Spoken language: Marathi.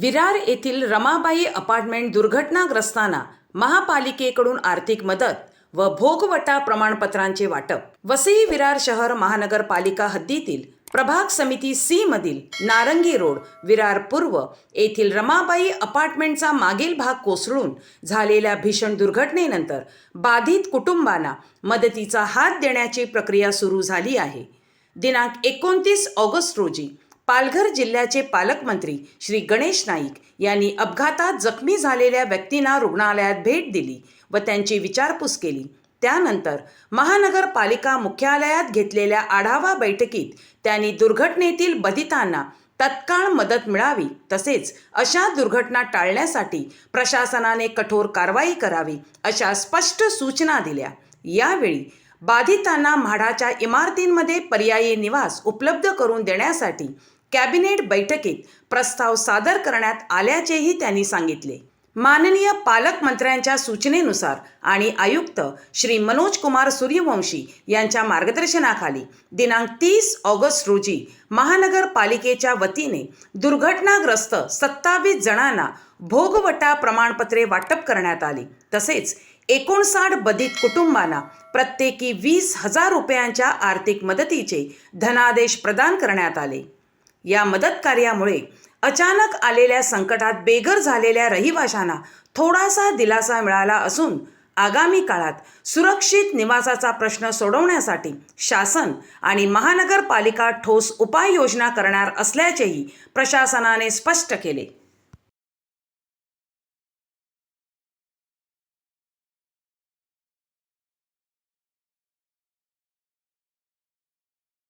विरार येथील रमाबाई अपार्टमेंट दुर्घटनाग्रस्तांना महापालिकेकडून आर्थिक मदत व भोगवटा प्रमाणपत्रांचे वाटप. वसई विरार शहर महानगरपालिका हद्दीतील प्रभाग समिती सी मधील नारंगी रोड विरार पूर्व येथील रमाबाई अपार्टमेंटचा मागील भाग कोसळून झालेल्या भीषण दुर्घटनेनंतर बाधित कुटुंबांना मदतीचा हात देण्याची प्रक्रिया सुरू झाली आहे. दिनांक एकोणतीस ऑगस्ट रोजी पालघर जिल्ह्याचे पालकमंत्री श्री गणेश नाईक यांनी अपघातात जखमी झालेल्या व्यक्तींना रुग्णालयात भेट दिली व त्यांची विचारपूस केली. त्यानंतर महानगरपालिका मुख्यालयात घेतलेल्या आढावा बैठकीत त्यांनी दुर्घटनेतील बधितांना तत्काळ मदत मिळावी तसेच अशा दुर्घटना टाळण्यासाठी प्रशासनाने कठोर कारवाई करावी अशा स्पष्ट सूचना दिल्या. यावेळी बाधितांना म्हाडाच्या इमारतींमध्ये पर्यायी निवास उपलब्ध करून देण्यासाठी कॅबिनेट बैठकीत प्रस्ताव सादर करण्यात आल्याचेही त्यांनी सांगितले. माननीय पालकमंत्र्यांच्या सूचनेनुसार आणि आयुक्त श्री मनोज कुमार सूर्यवंशी यांच्या मार्गदर्शनाखाली दिनांक तीस ऑगस्ट रोजी महानगरपालिकेच्या वतीने दुर्घटनाग्रस्त सत्तावीस जणांना भोगवटा प्रमाणपत्रे वाटप करण्यात आली. तसेच एकोणसाठ बधित कुटुंबांना प्रत्येकी वीस हजार रुपयांच्या आर्थिक मदतीचे धनादेश प्रदान करण्यात आले. या मदत कार्यामुळे अचानक आलेल्या संकटात बेघर झालेल्या रहिवाशांना थोडासा दिलासा मिळाला असून आगामी काळात सुरक्षित निवासाचा प्रश्न सोडवण्यासाठी शासन आणि महानगरपालिका ठोस उपाययोजना करणार असल्याचेही प्रशासनाने स्पष्ट केले.